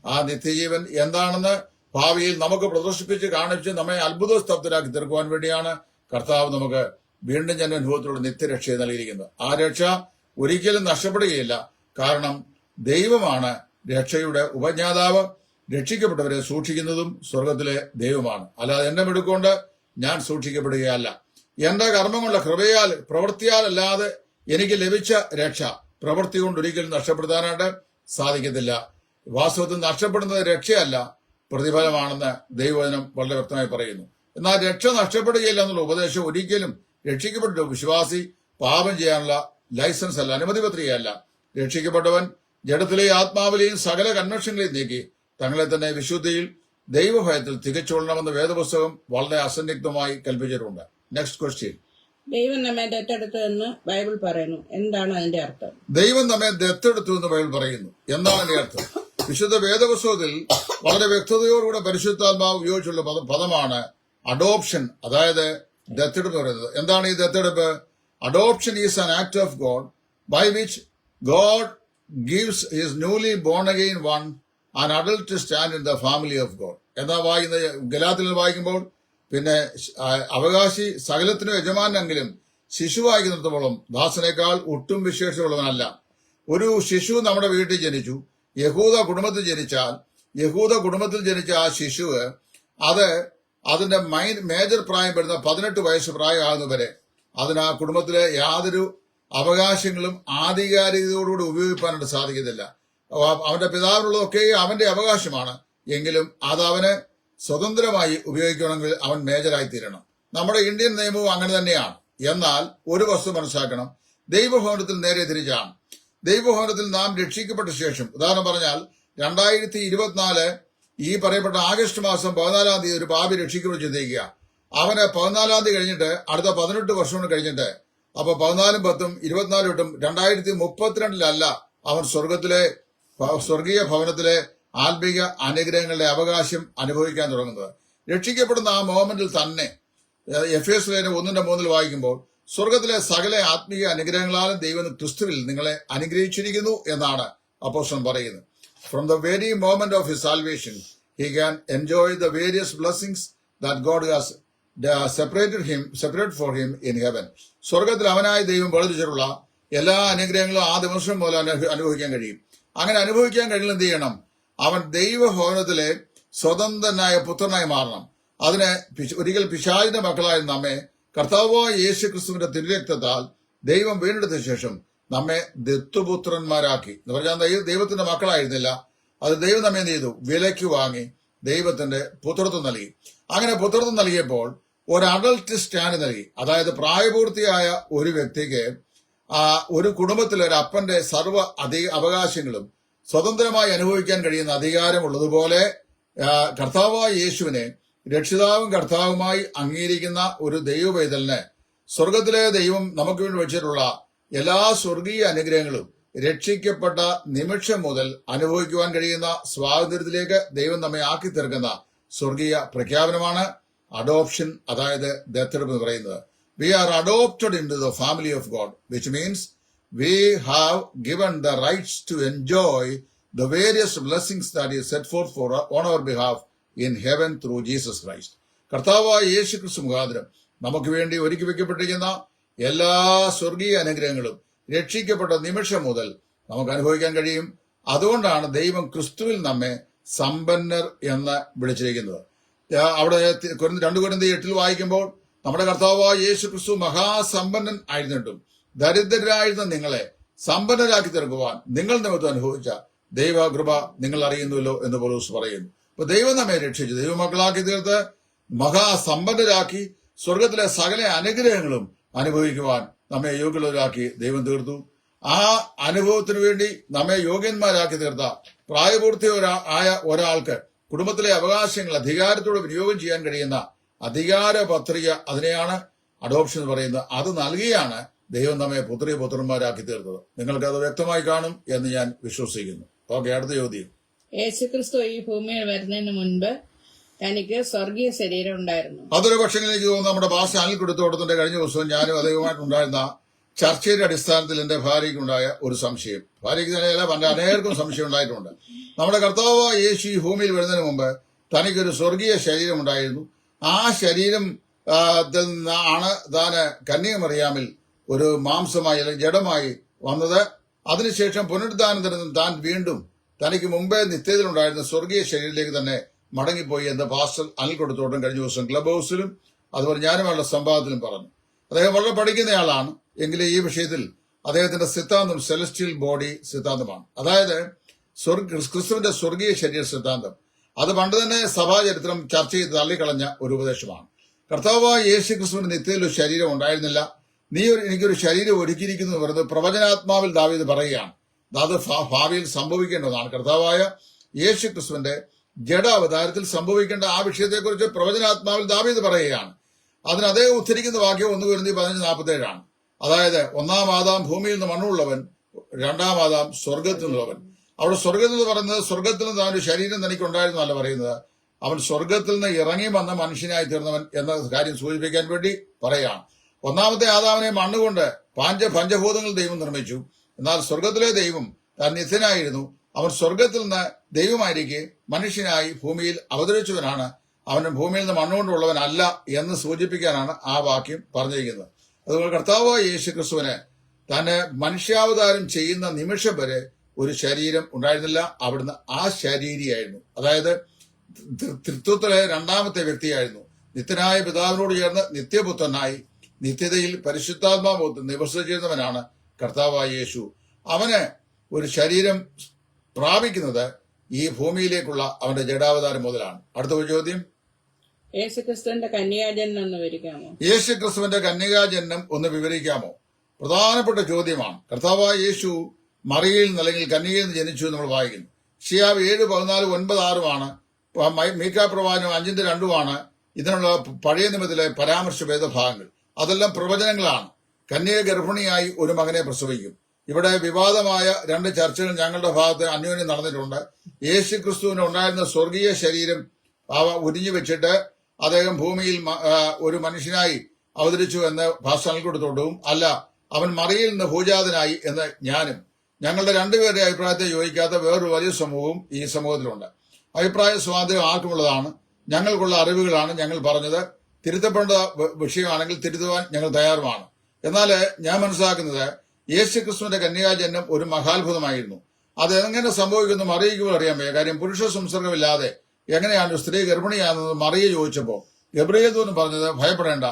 ആ നിത്യജീവൻ എന്താണെന്ന് ഭാവിയിൽ നമുക്ക് പ്രദർശിപ്പിച്ച് കാണിച്ച് നമ്മെ അത്ഭുത സ്തബ്ധരാക്കി തീർക്കുവാൻ വേണ്ടിയാണ് കർത്താവ് നമുക്ക് വീണ്ടും ജന അനുഭവത്തിലൂടെ നിത്യരക്ഷയെ നൽകിയിരിക്കുന്നത്. ആ രക്ഷ ഒരിക്കലും നഷ്ടപ്പെടുകയില്ല. കാരണം ദൈവമാണ് രക്ഷയുടെ ഉപജ്ഞാതാവ്. രക്ഷിക്കപ്പെട്ടവരെ സൂക്ഷിക്കുന്നതും സ്വർഗത്തിലെ ദൈവമാണ്. അല്ലാതെ എന്നെ മിടുക്കൊണ്ട് ഞാൻ സൂക്ഷിക്കപ്പെടുകയല്ല. എന്റെ കർമ്മങ്ങളുടെ കൃപയാൽ പ്രവൃത്തിയാൽ അല്ലാതെ എനിക്ക് ലഭിച്ച രക്ഷ പ്രവൃത്തി കൊണ്ട് ഒരിക്കലും നഷ്ടപ്പെടുത്താനായിട്ട് സാധിക്കത്തില്ല. വാസ്തവത്തിൽ നഷ്ടപ്പെടുന്നത് രക്ഷയല്ല പ്രതിഫലമാണെന്ന് ദൈവവചനം വളരെ വ്യക്തമായി പറയുന്നു. എന്നാൽ രക്ഷ നഷ്ടപ്പെടുകയില്ല എന്നുള്ള ഉപദേശം ഒരിക്കലും രക്ഷിക്കപ്പെട്ട വിശ്വാസി പാപം ചെയ്യാനുള്ള ലൈസൻസ് അല്ല അനുമതി പത്രികയല്ല. രക്ഷിക്കപ്പെട്ടവൻ ജഡത്തിലെ ആത്മാവിലെയും സകല കൺവെൻഷങ്ങളെയും നീക്കി. തങ്ങളെ തന്നെ വിശുദ്ധിയിൽ ദൈവഭയത്തിൽ തികച്ചുകൊള്ളണമെന്ന് വേദപുസ്തകം വളരെ അസന്നിഗ്ധമായി കൽപ്പിച്ചിട്ടുണ്ട്. നെക്സ്റ്റ് ക്വസ്റ്റ്യൻ ദൈവം നമ്മെ ദത്തെടുത്തു എന്ന് ബൈബിൾ പറയുന്നു. എന്താണ് അതിന്റെ അർത്ഥം? ദൈവം നമ്മെ ദത്തെടുത്തു എന്ന് ബൈബിൾ പറയുന്നു. എന്താണ് അതിന്റെ അർത്ഥം? വിശുദ്ധ വേദപുസ്തകത്തിൽ വളരെ വ്യക്തതയോടുകൂടെ പരിശുദ്ധാത്മാവ് ഉപയോഗിച്ചുള്ള പദമാണ് അഡോപ്ഷൻ അതായത് ദത്തെടുപ്പ് പറയുന്നത്. എന്താണ് ഈ ദത്തെടുപ്പ്? Adoption is an act of God by which God gives his newly born again one an adult stand in the family of God എന്നാ വായിക്കുന്നത്? ഗലാത്തിൽ വായിക്കുമ്പോൾ പിന്നെ അവകാശി സകലത്തിനും യജമാനെങ്കിലും ശിശുവായി നിർത്തുമ്പോഴും ദാസനേക്കാൾ ഒട്ടും വിശേഷമുള്ളവനല്ല. ഒരു ശിശു നമ്മുടെ വീട്ടിൽ ജനിച്ചു. യഹൂദ കുടുംബത്തിൽ ജനിച്ചാൽ യഹൂദ കുടുംബത്തിൽ ജനിച്ച ആ ശിശുവ് അത് അതിന്റെ മൈൻ മേജർ പ്രായം വരുന്ന പതിനെട്ട് വയസ്സ് പ്രായമാകുന്നവരെ അതിന് ആ കുടുംബത്തിലെ യാതൊരു അവകാശങ്ങളും ആധികാരികതയോടുകൂടി ഉപയോഗിക്കാനായിട്ട് സാധിക്കത്തില്ല. അവ- അവന്റെ പിതാവിനുള്ളതൊക്കെ അവന്റെ അവകാശമാണ്. എങ്കിലും അത് അവന് സ്വതന്ത്രമായി ഉപയോഗിക്കണമെങ്കിൽ അവൻ മേജറായി തീരണം നമ്മുടെ ഇന്ത്യൻ നിയമവും അങ്ങനെ തന്നെയാണ്. എന്നാൽ ഒരു വസ്തു മനസ്സിലാക്കണം. ദൈവഭവനത്തിൽ നേരെ തിരിച്ചാണ്. ദൈവഭവനത്തിൽ നാം രക്ഷിക്കപ്പെട്ട ശേഷം ഉദാഹരണം പറഞ്ഞാൽ രണ്ടായിരത്തി ഇരുപത്തിനാല് ഈ പറയപ്പെട്ട ആഗസ്റ്റ് മാസം പതിനാലാം തീയതി ഒരു പാപി രക്ഷിക്കപ്പെട്ട് ചിന്തിക്കുക അവന് പതിനാലാം തീയതി കഴിഞ്ഞിട്ട് അടുത്ത പതിനെട്ട് വർഷം കൊണ്ട് കഴിഞ്ഞിട്ട് അപ്പൊ പതിനാലും പത്തും ഇരുപത്തിനാലും എട്ടും രണ്ടായിരത്തി മുപ്പത്തിരണ്ടിലല്ല അവൻ സ്വർഗത്തിലെ സ്വർഗീയ ഭവനത്തിലെ ആത്മീക അനുഗ്രഹങ്ങളുടെ അവകാശം അനുഭവിക്കാൻ തുടങ്ങുന്നത്. രക്ഷിക്കപ്പെടുന്ന ആ മോമെന്റിൽ തന്നെ എഫ് എസ് ലേനെ ഒന്നിന്റെ മൂന്നിൽ വായിക്കുമ്പോൾ സ്വർഗത്തിലെ സകല ആത്മീയ അനുഗ്രഹങ്ങളാലും ദൈവം ക്രിസ്തുവിൽ നിങ്ങളെ അനുഗ്രഹിച്ചിരിക്കുന്നു എന്നാണ് അപ്പോസ്റ്റൻ പറയുന്നത്. From the very moment of his salvation he can enjoy the various blessings that God has separated him separate for him in heaven. സ്വർഗത്തിൽ അവനായ ദൈവം വേർതിരിച്ചിട്ടുള്ള എല്ലാ അനുഗ്രഹങ്ങളും ആ ദിവസം മൂലം അനുഭവിക്കാൻ കഴിയും. അങ്ങനെ അനുഭവിക്കാൻ കഴിയുന്നത് എന്ത് ചെയ്യണം? അവൻ ദൈവഭവനത്തിലെ സ്വതന്ത്രനായ പുത്രനായി മാറണം. അതിന് ഒരിക്കൽ പിശാചിന്റെ മക്കളായ നമ്മെ കർത്താവായ യേശു ക്രിസ്തുവിന്റെ തിരുരക്തത്താൽ ദൈവം വീണ്ടെടുത്ത ശേഷം നമ്മെ ദത്തുപുത്രന്മാരാക്കി. എന്ന് പറഞ്ഞാൽ ദൈവ- ദൈവത്തിന്റെ മക്കളായിരുന്നില്ല. അത് ദൈവം നമ്മെ എന്ത് ചെയ്തു? വിലയ്ക്ക് വാങ്ങി ദൈവത്തിന്റെ പുത്രത്വം നൽകി. അങ്ങനെ പുത്രത്വം നൽകിയപ്പോൾ ഒരു അഡൾട്ട് സ്റ്റാൻഡ് നൽകി. അതായത് പ്രായപൂർത്തിയായ ഒരു വ്യക്തിക്ക് ഒരു കുടുംബത്തിലെ ഒരു അപ്പന്റെ സർവ അധി അവകാശങ്ങളും സ്വതന്ത്രമായി അനുഭവിക്കാൻ കഴിയുന്ന അധികാരമുള്ളതുപോലെ കർത്താവായ യേശുവിനെ രക്ഷിതാവും കർത്താവുമായി അംഗീകരിക്കുന്ന ഒരു ദൈവവേദലിന് സ്വർഗത്തിലെ ദൈവം നമുക്ക് വേണ്ടി വെച്ചിട്ടുള്ള എല്ലാ സ്വർഗീയ അനുഗ്രഹങ്ങളും രക്ഷിക്കപ്പെട്ട നിമിഷം മുതൽ അനുഭവിക്കുവാൻ കഴിയുന്ന സ്വാതന്ത്ര്യത്തിലേക്ക് ദൈവം നമ്മെ ആക്കി തീർക്കുന്ന സ്വർഗീയ പ്രഖ്യാപനമാണ്. അഡോപ്ഷൻ അതായത് ദത്തെടുപ്പ് എന്ന് പറയുന്നത്. We are adopted into the family of God which means we have given the rights to enjoy the various blessings that is set for for on our behalf in heaven through Jesus Christ കർത്താവായ യേശു ക്രിസ്തു മുഖാന്തരം നമുക്ക് വേണ്ടി ഒരുക്കി വെക്കപ്പെട്ടിരിക്കുന്ന എല്ലാ സ്വർഗീയ അനുഗ്രഹങ്ങളും രക്ഷിക്കപ്പെട്ട നിമിഷം മുതൽ നമുക്ക് അനുഭവിക്കാൻ കഴിയും. അതുകൊണ്ടാണ് ദൈവം ക്രിസ്തുവിൽ നമ്മെ സമ്പന്നർ എന്ന് വിളിച്ചിരിക്കുന്നത്. അവിടെ രണ്ടു കൊരിന്ത- എട്ടിൽ വായിക്കുമ്പോൾ നമ്മുടെ കർത്താവായ യേശു ക്രിസ്തു മഹാസമ്പന്നൻ ആയിരുന്നിട്ടും ദരിദ്രരായിരുന്ന നിങ്ങളെ സമ്പന്നരാക്കി തീർക്കുവാൻ നിങ്ങൾ നിമിത്തം അനുഭവിച്ച ദൈവകൃപ നിങ്ങൾ അറിയുന്നുവല്ലോ എന്ന് പോലീസ് പറയുന്നു. അപ്പൊ ദൈവം നമ്മെ രക്ഷിച്ചു. ദൈവമക്കളാക്കി തീർത്ത് മഹാസമ്പന്നരാക്കി സ്വർഗത്തിലെ സകല അനുഗ്രഹങ്ങളും അനുഭവിക്കുവാൻ നമ്മെ യോഗ്യതരാക്കി ദൈവം തീർത്തു. ആ അനുഭവത്തിനു വേണ്ടി നമ്മെ യോഗ്യന്മാരാക്കി തീർത്ത പ്രായപൂർത്തി ആയ ഒരാൾക്ക് കുടുംബത്തിലെ അവകാശങ്ങൾ അധികാരത്തോടെ വിനിയോഗം ചെയ്യാൻ കഴിയുന്ന അധികാര പത്രിക അതിനെയാണ് അഡോപ്ഷൻ എന്ന് പറയുന്നത്. അത് നൽകിയാണ് ദൈവം നമ്മെ പുത്രി പുത്രന്മാരാക്കി തീർത്തത്. നിങ്ങൾക്ക് അത് വ്യക്തമായി കാണും എന്ന് ഞാൻ വിശ്വസിക്കുന്നു. ഓക്കെ അടുത്ത ചോദ്യം. യേശുക്രിസ്തു ഈ ഭൂമിയിൽ വരുന്നതിന് മുൻപ് തനിക്ക് സ്വർഗീയ ശരീരം ഉണ്ടായിരുന്നു. അതൊരു പക്ഷേ എനിക്ക് തോന്നുന്നു നമ്മുടെ ഭാഷ അനിൽ കൊടുത്തു കൊടുത്തിട്ട് കഴിഞ്ഞ ദിവസവും ഞാനും അദ്ദേഹമായിട്ടുണ്ടായിരുന്ന ചർച്ചയുടെ അടിസ്ഥാനത്തിൽ എന്റെ ഭാര്യയ്ക്കുണ്ടായ ഒരു സംശയം. ഭാര്യയ്ക്ക് തന്നെയല്ല പണ്ട് അനേകർക്കും സംശയം ഉണ്ടായിട്ടുണ്ട്. നമ്മുടെ കർത്താവ് യേശു ഈ ഭൂമിയിൽ വരുന്നതിന് മുമ്പ് തനിക്കൊരു സ്വർഗീയ ശരീരം ഉണ്ടായിരുന്നു. ആ ശരീരം ആണ് താന് കന്യകമറിയാമിൽ ഒരു മാംസമായി അല്ലെങ്കിൽ ജഡമായി വന്നത്. അതിനുശേഷം പുനരുദ്ധാനത്തിന് താൻ വീണ്ടും തനിക്ക് മുമ്പേ നിത്യത്തിലുണ്ടായിരുന്ന സ്വർഗീയ ശരീരത്തിലേക്ക് തന്നെ മടങ്ങിപ്പോയി എന്ന് പാസ്റ്റർ അനിൽ കൊടുത്തോട്ടും കഴിഞ്ഞ ദിവസം ക്ലബ് ഹൗസിലും അതുപോലെ ഞാനും ഞാനുമായുള്ള സംവാദത്തിലും പറഞ്ഞു. അദ്ദേഹം വളരെ പഠിക്കുന്നയാളാണ് എങ്കിലും ഈ വിഷയത്തിൽ അദ്ദേഹത്തിന്റെ സിദ്ധാന്തം സെലസ്റ്റിയൽ ബോഡി സിദ്ധാന്തമാണ്. അതായത് ക്രിസ്തുവിന്റെ സ്വർഗീയ ശരീര സിദ്ധാന്തം. അത് പണ്ട് തന്നെ സഭാചരിത്രം ചർച്ച ചെയ്ത് തള്ളിക്കളഞ്ഞ ഒരു ഉപദേശമാണ്. കർത്താവായ യേശു ക്രിസ്തുവിന് നിത്യയിൽ ഒരു ശരീരം ഉണ്ടായിരുന്നില്ല. നീ ഒരു എനിക്കൊരു ശരീരം ഒരുക്കിയിരിക്കുന്നു എന്ന് പറയുന്നത് പ്രവചനാത്മാവിൽ ദാവീത് പറയുകയാണ്. അത് ഭാവിയിൽ സംഭവിക്കേണ്ടതാണ്. കർത്താവായ യേശു ക്രിസ്തുവിന്റെ ജഡ അവതാരത്തിൽ സംഭവിക്കേണ്ട ആ വിഷയത്തെക്കുറിച്ച് പ്രവചനാത്മാവിൽ ദാവീത് പറയുകയാണ്. അതിന് അദ്ദേഹം ഉദ്ധരിക്കുന്ന വാക്യം ഒന്ന് വരുന്നത് പതിനഞ്ച് നാൽപ്പത്തി ഏഴാണ് അതായത് ഒന്നാം ആദാം ഭൂമിയിൽ നിന്ന് മണ്ണുള്ളവൻ രണ്ടാം ആദാം സ്വർഗത്തിൽ നിന്നുള്ളവൻ അവിടെ സ്വർഗത്തിൽ നിന്ന് പറയുന്നത് സ്വർഗത്തിൽ നിന്ന് അവന്റെ ശരീരം തനിക്ക് ഉണ്ടായിരുന്നു അല്ല പറയുന്നത്. അവൻ സ്വർഗത്തിൽ നിന്ന് ഇറങ്ങി വന്ന മനുഷ്യനായി തീർന്നവൻ എന്ന കാര്യം സൂചിപ്പിക്കാൻ വേണ്ടി പറയുകയാണ്. ഒന്നാമത്തെ ആദാവിനെ മണ്ണുകൊണ്ട് പാഞ്ച പഞ്ചഭൂതങ്ങൾ ദൈവം നിർമ്മിച്ചു. എന്നാൽ സ്വർഗത്തിലെ ദൈവം താൻ നിത്യനായിരുന്നു. അവൻ സ്വർഗത്തിൽ നിന്ന് ദൈവമായിരിക്കെ മനുഷ്യനായി ഭൂമിയിൽ അവതരിച്ചവനാണ്. അവൻ ഭൂമിയിൽ നിന്ന് മണ്ണുകൊണ്ടുള്ളവനല്ല എന്ന് സൂചിപ്പിക്കാനാണ് ആ വാക്യം പറഞ്ഞിരിക്കുന്നത്. അതുപോലെ കർത്താവ് യേശു ക്രിസ്തുവിന് തന്നെ മനുഷ്യാവതാരം ചെയ്യുന്ന നിമിഷം വരെ ഒരു ശരീരം ഉണ്ടായിരുന്നില്ല. അവിടുന്ന് ആ ശരീരിയായിരുന്നു. അതായത് തൃത്വത്തിലെ രണ്ടാമത്തെ വ്യക്തിയായിരുന്നു. നിത്യനായ പിതാവിനോട് ചേർന്ന് നിത്യപുത്രനായി നിത്യതയിൽ പരിശുദ്ധാത്മാവ് നിവസിച്ചിരുന്നവനാണ് കർത്താവായ യേശു. അവന് ഒരു ശരീരം പ്രാപിക്കുന്നത് ഈ ഭൂമിയിലേക്കുള്ള അവന്റെ ജഡാവതാരം മുതലാണ്. അടുത്ത ചോദ്യം. യേശുക്രിസ്തുവിന്റെ കന്യാജനം ഒന്ന് വിവരിക്കാമോ? യേശു ക്രിസ്തുവിന്റെ കന്യകാജന്മം ഒന്ന് വിവരിക്കാമോ? പ്രധാനപ്പെട്ട ചോദ്യമാണ്. കർത്താവായ യേശു മറിയയിൽ നിന്ന് അല്ലെങ്കിൽ കന്യകയിൽ നിന്ന് ജനിച്ചു എന്ന് നമ്മൾ വായിക്കുന്നു. ഷിയാവ് ഏഴ് പതിനാല് ഒൻപത് ആറുമാണ്. മീക്കാ പ്രവാചനം അഞ്ചിന്റെ രണ്ടുമാണ്. ഇതിനുള്ള പഴയ നിയമത്തിലെ പരാമർശ ഭേദഭാഗങ്ങൾ അതെല്ലാം പ്രവചനങ്ങളാണ്. കന്യക ഗർഭിണിയായി ഒരു മകനെ പ്രസവിക്കും. ഇവിടെ വിവാദമായ രണ്ട് ചർച്ചകൾ ഞങ്ങളുടെ ഭാഗത്ത് അന്യോന്യം നടന്നിട്ടുണ്ട്. യേശു ക്രിസ്തുവിന് ഉണ്ടായിരുന്ന സ്വർഗീയ ശരീരം അവ ഉരിഞ്ഞു വെച്ചിട്ട് അദ്ദേഹം ഭൂമിയിൽ ഒരു മനുഷ്യനായി അവതരിച്ചു എന്ന് ഭാഷ കൊടുത്തോണ്ടും അല്ല അവൻ മറിയിൽ നിന്ന് ഭൂജാതനായി എന്ന് ഞാനും ഞങ്ങളുടെ രണ്ടുപേരുടെ അഭിപ്രായത്തെ യോജിക്കാത്ത വേറൊരു വലിയ സമൂഹവും ഈ സമൂഹത്തിലുണ്ട്. അഭിപ്രായ സ്വാതന്ത്ര്യം ആർക്കുമുള്ളതാണ്? ഞങ്ങൾക്കുള്ള അറിവുകളാണ് ഞങ്ങൾ പറഞ്ഞത്. തിരുത്തപ്പെടേണ്ട വിഷയമാണെങ്കിൽ തിരുത്തുവാൻ ഞങ്ങൾ തയ്യാറുമാണ്. എന്നാൽ ഞാൻ മനസ്സിലാക്കുന്നത് യേശു ക്രിസ്തുവിന്റെ കന്യാജന്മം ഒരു മഹാത്ഭുതമായിരുന്നു. അത് എങ്ങനെ സംഭവിക്കുന്നു അറിയിക്കുമ്പോൾ അറിയാൻ വയ്യ. കാര്യം പുരുഷ സംസർഗമില്ലാതെ എങ്ങനെയാണ് സ്ത്രീ ഗർഭിണിയാണെന്ന് മറിയ ചോദിച്ചപ്പോൾ ഗബ്രിയേൽ ദൂതൻ പറഞ്ഞത് ഭയപ്പെടേണ്ട.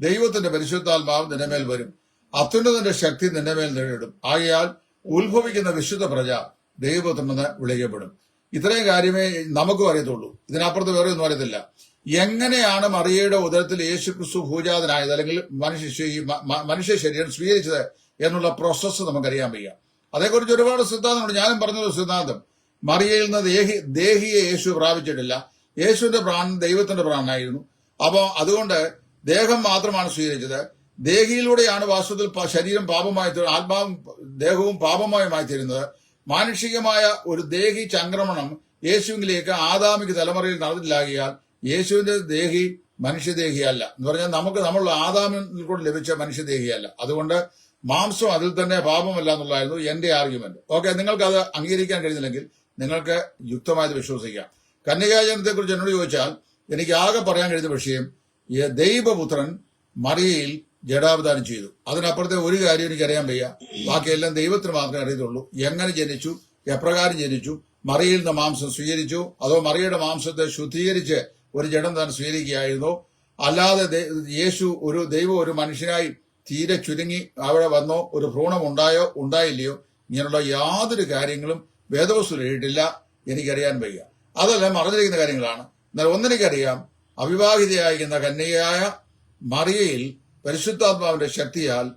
ദൈവത്തിന്റെ പരിശുദ്ധാത്മാവ് നിന്റെ വരും. അത്യുന്നതന്റെ ശക്തി നിന്റെ മേൽ നേരിടും ആകയാൽ ഉത്ഭവിക്കുന്ന വിശുദ്ധ പ്രജ ദൈവത്തിനെന്ന് വിളിക്കപ്പെടും. ഇത്രയും കാര്യമേ നമുക്കും അറിയത്തുള്ളൂ. ഇതിനപ്പുറത്ത് വേറെ ഒന്നും അറിയത്തില്ല. എങ്ങനെയാണ് മറിയയുടെ ഉദരത്തിൽ യേശു ക്രിസ്തു ഭൂജാതനായത്? അല്ലെങ്കിൽ മനുഷ്യ മനുഷ്യ ശരീരം സ്വീകരിച്ചത് എന്നുള്ള പ്രോസസ്സ് നമുക്കറിയാൻ വയ്യ. അതേക്കുറിച്ച് ഒരുപാട് സിദ്ധാന്തമുണ്ട് ഞാനും പറഞ്ഞൊരു സിദ്ധാന്തം. മറിയയിൽ നിന്ന് ദേഹി ദേഹിയെ യേശു പ്രാപിച്ചിട്ടില്ല. യേശുവിന്റെ പ്രാണൻ ദൈവത്തിന്റെ പ്രാണനായിരുന്നു. അപ്പോൾ അതുകൊണ്ട് ദേഹം മാത്രമാണ് സ്വീകരിച്ചത്. ദേഹിയിലൂടെയാണ് വാസ്തവത്തിൽ ശരീരം പാപമായി ആത്മാവും ദേഹവും പാപമായി തീരുന്നത്. മാനുഷികമായ ഒരു ദേഹി ചംക്രമണം യേശുവിലേക്ക് ആദാമിക തലമുറയിൽ നടന്നില്ലാകിയാൽ യേശുവിന്റെ ദേഹി മനുഷ്യദേഹിയല്ല. എന്ന് പറഞ്ഞാൽ നമുക്ക് നമ്മൾ ആദാമിൽ കൂടെ ലഭിച്ച മനുഷ്യദേഹിയല്ല. അതുകൊണ്ട് മാംസം അതിൽ തന്നെ പാപമല്ല എന്നുള്ളതായിരുന്നു എന്റെ ആർഗ്യുമെന്റ് ഓക്കെ നിങ്ങൾക്ക് അത് അംഗീകരിക്കാൻ കഴിയുന്നില്ലെങ്കിൽ നിങ്ങൾക്ക് യുക്തമായത് വിശ്വസിക്കാം. കന്യകാജനത്തെ കുറിച്ച് എന്നോട് ചോദിച്ചാൽ എനിക്ക് ആകെ പറയാൻ കഴിയുന്ന വിഷയം ദൈവപുത്രൻ മറിയയിൽ ജഡാവതാനം ചെയ്തു. അതിനപ്പുറത്തെ ഒരു കാര്യം എനിക്ക് അറിയാൻ വയ്യ. ബാക്കിയെല്ലാം ദൈവത്തിന് മാത്രമേ അറിയത്തുള്ളൂ. എങ്ങനെ ജനിച്ചു? എപ്രകാരം ജനിച്ചു? മറിയിൽ നിന്ന് മാംസം സ്വീകരിച്ചു? അതോ മറിയുടെ മാംസത്തെ ശുദ്ധീകരിച്ച് ഒരു ജഡം താൻ സ്വീകരിക്കുകയായിരുന്നോ? അല്ലാതെ യേശു ഒരു ദൈവം ഒരു മനുഷ്യനായി തീരെ ചുരുങ്ങി അവിടെ വന്നോ? ഒരു ഭ്രൂണം ഉണ്ടായോ? ഉണ്ടായില്ലയോ? ഇങ്ങനെയുള്ള യാതൊരു കാര്യങ്ങളും വേദവസ്തു എഴുതിയിട്ടില്ല എനിക്കറിയാൻ വയ്യ. അതെല്ലാം മറഞ്ഞിരിക്കുന്ന കാര്യങ്ങളാണ്. എന്നാൽ ഒന്നെനിക്കറിയാം അവിവാഹിതയായിരിക്കുന്ന കന്യകയായ മറിയയിൽ പരിശുദ്ധാത്മാവിന്റെ ശക്തിയാൽ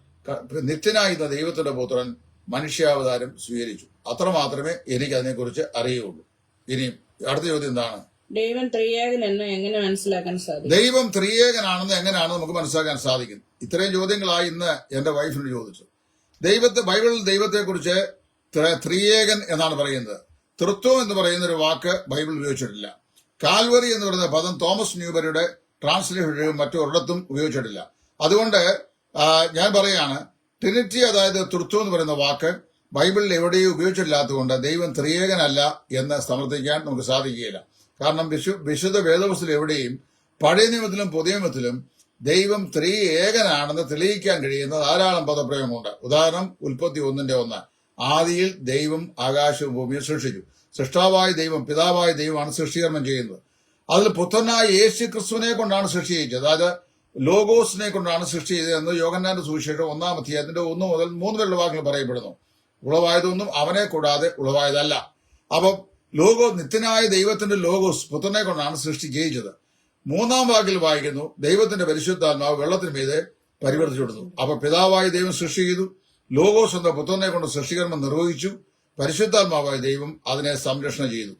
നിത്യനായിരുന്ന ദൈവത്തിന്റെ പുത്രൻ മനുഷ്യാവതാരം സ്വീകരിച്ചു. അത്ര മാത്രമേ എനിക്ക് അതിനെക്കുറിച്ച് അറിയുള്ളൂ. ഇനി അടുത്ത ചോദ്യം എന്താണ്? ദൈവം ത്രിയേകൻ എന്ന് എങ്ങനെ മനസ്സിലാക്കാൻ സാധിക്കും? ദൈവം ത്രിയേകനാണെന്ന് എങ്ങനെയാണ് നമുക്ക് മനസ്സിലാക്കാൻ സാധിക്കും? ഇത്രയും ചോദ്യങ്ങളായി ഇന്ന് എന്റെ വൈഫിനോട് ചോദിച്ചു. ദൈവത്തെ ബൈബിളിൽ ദൈവത്തെക്കുറിച്ച് ത്രിയേകൻ എന്നാണ് പറയുന്നത്. തൃത്വം എന്ന് പറയുന്ന ഒരു വാക്ക് ബൈബിൾ ഉപയോഗിച്ചിട്ടില്ല. കാൽവറി എന്ന് പറയുന്ന പദം തോമസ് ന്യൂബറിയുടെ ട്രാൻസ്ലേഷൻ മറ്റൊരിടത്തും ഉപയോഗിച്ചിട്ടില്ല. അതുകൊണ്ട് ഞാൻ പറയാണ് ട്രിനിറ്റി അതായത് തൃത്വം എന്ന് പറയുന്ന വാക്ക് ബൈബിളിൽ എവിടെയും ഉപയോഗിച്ചിട്ടില്ലാത്തതുകൊണ്ട് ദൈവം ത്രിയേകനല്ല എന്ന് സമർത്ഥിക്കാൻ നമുക്ക് സാധിക്കുകയില്ല. കാരണം വിശു വിശുദ്ധ വേദവസ്തു എവിടെയും പഴയ നിയമത്തിലും പുതിയ നിയമത്തിലും ദൈവം ത്രീ ഏകനാണെന്ന് തെളിയിക്കാൻ കഴിയുന്ന ധാരാളം പദപ്രയോഗമുണ്ട് ഉദാഹരണം ഉൽപ്പത്തി ഒന്നിന്റെ ഒന്ന്. ആദിയിൽ ദൈവം ആകാശവും ഭൂമിയും സൃഷ്ടിച്ചു. സൃഷ്ടാവായ ദൈവം പിതാവായ ദൈവമാണ് സൃഷ്ടികർമ്മം ചെയ്യുന്നത്. അതിൽ പുത്രനായ യേശു ക്രിസ്തുവിനെ കൊണ്ടാണ് സൃഷ്ടി ചെയ്യിച്ചത് അതായത് ലോഗോസിനെ കൊണ്ടാണ് സൃഷ്ടി ചെയ്തതെന്ന് യോഗന്നാന്റെ സുവിശേഷം ഒന്നാം അധ്യായത്തിന്റെ ഒന്ന് മുതൽ മൂന്ന് വരെയുള്ള വാക്കുകൾ പറയപ്പെടുന്നു. ഉളവായതൊന്നും അവനെ കൂടാതെ ഉളവായതല്ല. അപ്പൊ ലോഗോ നിത്യനായ ദൈവത്തിന്റെ ലോഗോസ് പുത്രനെ കൊണ്ടാണ് സൃഷ്ടി ചെയ്യിച്ചത് മൂന്നാം വാക്കിൽ വായിക്കുന്നു ദൈവത്തിന്റെ പരിശുദ്ധാത്മാവ് വെള്ളത്തിന് മീതെ പരിവർത്തിച്ചു കൊടുത്തു. അപ്പൊ പിതാവായ ദൈവം സൃഷ്ടി ചെയ്തു ലോഗോസ് എന്ന പുത്രനെ കൊണ്ട് സൃഷ്ടികർമ്മം നിർവഹിച്ചു. പരിശുദ്ധാത്മാവായ ദൈവം അതിനെ സംരക്ഷണം ചെയ്തു.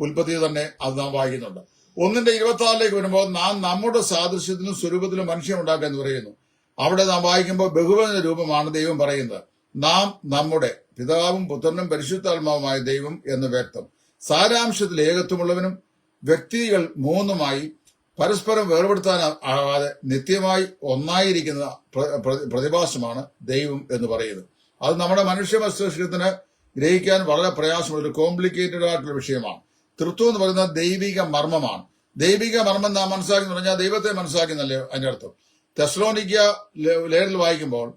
ഉൽപ്പത്തി തന്നെ അത് നാം വായിക്കുന്നുണ്ട്. ഒന്നിന്റെ ഇരുപത്തി ആറിലേക്ക് വരുമ്പോൾ നാം നമ്മുടെ സാദൃശ്യത്തിലും സ്വരൂപത്തിലും മനുഷ്യൻ ഉണ്ടാക്കുക എന്ന് പറയുന്നു. അവിടെ നാം വായിക്കുമ്പോൾ ബഹുവചന രൂപമാണ് ദൈവം പറയുന്നത്. നാം നമ്മുടെ പിതാവും പുത്രനും പരിശുദ്ധാത്മാവുമായ ദൈവം എന്ന് വ്യക്തം. സാരാംശത്തിൽ ഏകത്വമുള്ളവനും വ്യക്തികൾ മൂന്നുമായി പരസ്പരം വേർപെടുത്താൻ ആവാതെ നിത്യമായി ഒന്നായിരിക്കുന്ന പ്ര- പ്ര- പ്രതിഭാസമാണ് ദൈവം എന്ന് പറയുന്നത്. അത് നമ്മുടെ മനുഷ്യ മസ്തിഷ്കത്തിന് ഗ്രഹിക്കാൻ വളരെ പ്രയാസമുള്ള ഒരു കോംപ്ലിക്കേറ്റഡ് ആയിട്ടുള്ള വിഷയമാണ്. തൃത്വം എന്ന് പറയുന്നത് ദൈവിക മർമ്മമാണ്. ദൈവിക മർമ്മം നാം മനസ്സിലാക്കി പറഞ്ഞാൽ ദൈവത്തെ മനസ്സിലാക്കുന്നല്ലേ അതിന്റെ അർത്ഥം? തെസ്ലോനിക്ക ലേഖനിൽ വായിക്കുമ്പോൾ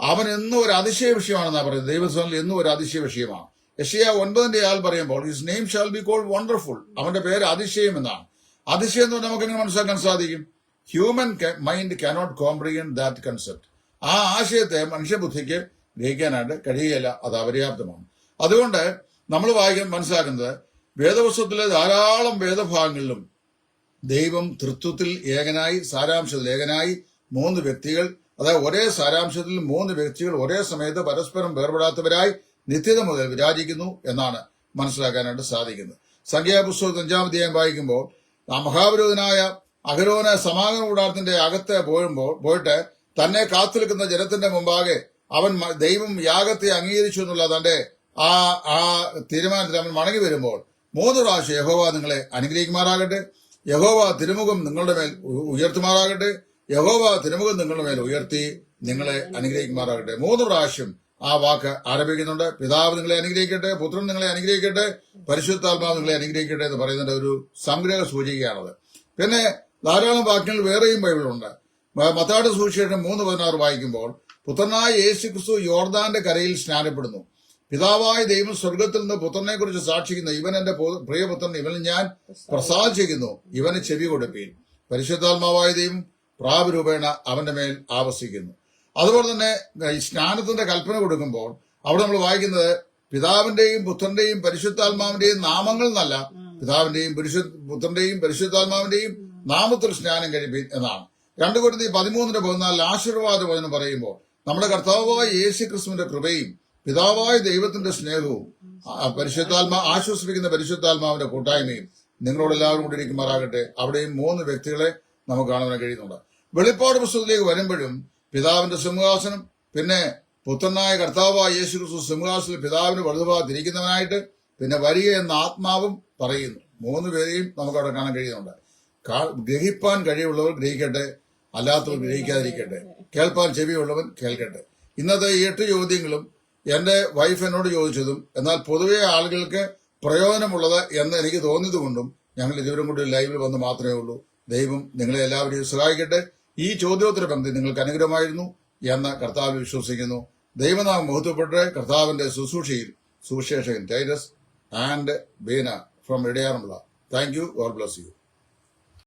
അവൻ എന്നും ഒരു അതിശയ വിഷയമാണെന്നാണ് പറയുന്നത്. ദൈവസ്ഥാനിൽ എന്നും ഒരു അതിശയ വിഷയമാണ്. യഷിയ ഒൻപതിന്റെ ആൾ പറയുമ്പോൾ his name shall be called wonderful അവന്റെ പേര് അതിശയം എന്നാണ്. അതിശയം എന്ന് പറഞ്ഞാൽ നമുക്ക് എങ്ങനെ മനസ്സിലാക്കാൻ സാധിക്കും? Human mind cannot comprehend that concept ആ ആശയത്തെ മനുഷ്യബുദ്ധിക്ക് ഗ്രഹിക്കാനായിട്ട് കഴിയുകയില്ല അത് അപര്യാപ്തമാണ്. അതുകൊണ്ട് നമ്മൾ വായിക്കാൻ മനസ്സിലാക്കുന്നത് വേദപുസ്തകത്തിലെ ധാരാളം വേദഭാഗങ്ങളിലും ദൈവം തൃത്വത്തിൽ ഏകനായി സാരാംശത്തിൽ ഏകനായി മൂന്ന് വ്യക്തികൾ അതായത് ഒരേ സാരാംശത്തിൽ മൂന്ന് വ്യക്തികൾ ഒരേ സമയത്ത് പരസ്പരം വേർപെടാത്തവരായി നിത്യത മുതൽ വിരാജിക്കുന്നു എന്നാണ് മനസ്സിലാക്കാനായിട്ട് സാധിക്കുന്നത്. സംഖ്യാപുസ്തകത്തിൽ അഞ്ചാം അധ്യായം വായിക്കുമ്പോൾ ആ മഹാപുരോധനായ അഹരോന സമാഗമ കൂടാരത്തിന്റെ അകത്ത് പോയുമ്പോൾ പോയിട്ട് തന്നെ കാത്തു നിൽക്കുന്ന ജനത്തിന്റെ മുമ്പാകെ അവൻ ദൈവം യാഗത്തെ അംഗീകരിച്ചു എന്നുള്ള തന്റെ ആ ആ തീരുമാനത്തിൽ അവൻ മടങ്ങി വരുമ്പോൾ മൂന്ന് പ്രാവശ്യം യഹോവ നിങ്ങളെ അനുഗ്രഹിക്കുമാറാകട്ടെ. യഹോവ തിരുമുഖം നിങ്ങളുടെ മേൽ ഉയർത്തുമാറാകട്ടെ. യഹോവ തിരുമുഖം നിങ്ങളുടെ മേൽ ഉയർത്തി നിങ്ങളെ അനുഗ്രഹിക്കുമാറാകട്ടെ. മൂന്ന് പ്രാവശ്യം ആ വാക്ക് ആരംഭിക്കുന്നുണ്ട്. പിതാവ് നിങ്ങളെ അനുഗ്രഹിക്കട്ടെ പുത്രൻ നിങ്ങളെ അനുഗ്രഹിക്കട്ടെ പരിശുദ്ധാത്മാവ് നിങ്ങളെ അനുഗ്രഹിക്കട്ടെ എന്ന് പറയുന്നതിന്റെ ഒരു സംഗ്രഹ സൂചികയാണത് പിന്നെ ധാരാളം വാക്യങ്ങൾ വേറെയും ബൈബിളുണ്ട് മത്താട് സുവിശേഷം മൂന്ന് പതിനാറ് വായിക്കുമ്പോൾ പുത്രനായ യേശു ക്രിസ്തു യോർദാന്റെ കരയിൽ സ്നാനപ്പെടുന്നു. പിതാവായ ദൈവം സ്വർഗത്തിൽ നിന്ന് പുത്രനെ കുറിച്ച് സാക്ഷിക്കുന്നു ഇവൻ എന്റെ പ്രിയപുത്രൻ ഇവന് ഞാൻ പ്രസാദിച്ചിരിക്കുന്നു. ഇവന് ചെവി കൊടുപ്പീൻ. പരിശുദ്ധാത്മാവായ ദൈവം പ്രാപരൂപേണ അവന്റെ മേൽ ആവസിക്കുന്നു. അതുപോലെ തന്നെ ഈ സ്നാനത്തിന്റെ കൽപ്പന കൊടുക്കുമ്പോൾ അവിടെ നമ്മൾ വായിക്കുന്നത് പിതാവിന്റെയും പുത്രന്റെയും പരിശുദ്ധാത്മാവിന്റെയും നാമങ്ങൾ എന്നല്ല പിതാവിന്റെയും പുത്രന്റെയും പരിശുദ്ധാത്മാവിന്റെയും നാമത്തിൽ സ്നാനം കഴിപ്പി എന്നാണ്. രണ്ടു കൊരുത്തി പതിമൂന്നിന്റെ പതിനാലിൽ ആശീർവാദ വചനം പറയുമ്പോൾ നമ്മുടെ കർത്താവായ യേശു ക്രിസ്തുവിന്റെ കൃപയും പിതാവായ ദൈവത്തിന്റെ സ്നേഹവും പരിശുദ്ധാത്മാ ആശ്വസിപ്പിക്കുന്ന പരിശുദ്ധാത്മാവിന്റെ കൂട്ടായ്മയും നിങ്ങളോട് എല്ലാവരും കൂടി ഇരിക്കുമാറാകട്ടെ. അവിടെയും മൂന്ന് വ്യക്തികളെ നമുക്ക് കാണാൻ കഴിയുന്നുണ്ട്. വെളിപ്പാട് പുസ്തകത്തിലേക്ക് വരുമ്പോഴും പിതാവിന്റെ സിംഹാസനം പിന്നെ പുത്രനായ കർത്താവായ യേശു ക്രിസ്തു സിംഹാസനത്തിൽ പിതാവിന് വലുതുഭാഗത്തിരിക്കുന്നവനായിട്ട് പിന്നെ വരിക എന്ന ആത്മാവും പറയുന്നു. മൂന്ന് പേരെയും നമുക്ക് അവിടെ കാണാൻ കഴിയുന്നുണ്ട്. ഗ്രഹിപ്പാൻ കഴിവുള്ളവർ ഗ്രഹിക്കട്ടെ അല്ലാത്തവർ ഗ്രഹിക്കാതിരിക്കട്ടെ. കേൾപ്പാൻ ചെവിയുള്ളവൻ കേൾക്കട്ടെ. ഇന്നത്തെ എട്ട് ചോദ്യങ്ങളും എന്റെ വൈഫ് എന്നോട് ചോദിച്ചതും എന്നാൽ പൊതുവെ ആളുകൾക്ക് പ്രയോജനമുള്ളത് എന്ന് എനിക്ക് തോന്നിയതുകൊണ്ടും ഞങ്ങൾ ഇതുവരും കൂടി ലൈവിൽ വന്ന് മാത്രമേ ഉള്ളൂ. ദൈവം നിങ്ങളെ എല്ലാവരെയും സഹായിക്കട്ടെ. ഈ ചോദ്യോത്തര പന്തി നിങ്ങൾക്ക് അനുഗ്രഹമായിരുന്നു എന്ന് കർത്താവ് വിശ്വസിക്കുന്നു. ദൈവനാമം മുഹത്വപ്പെട്ട് കർത്താവിന്റെ ശുശ്രൂഷയിൽ സുവിശേഷകൻ Titus and Beena from ഇടയാറുമുള്ള thank you God bless you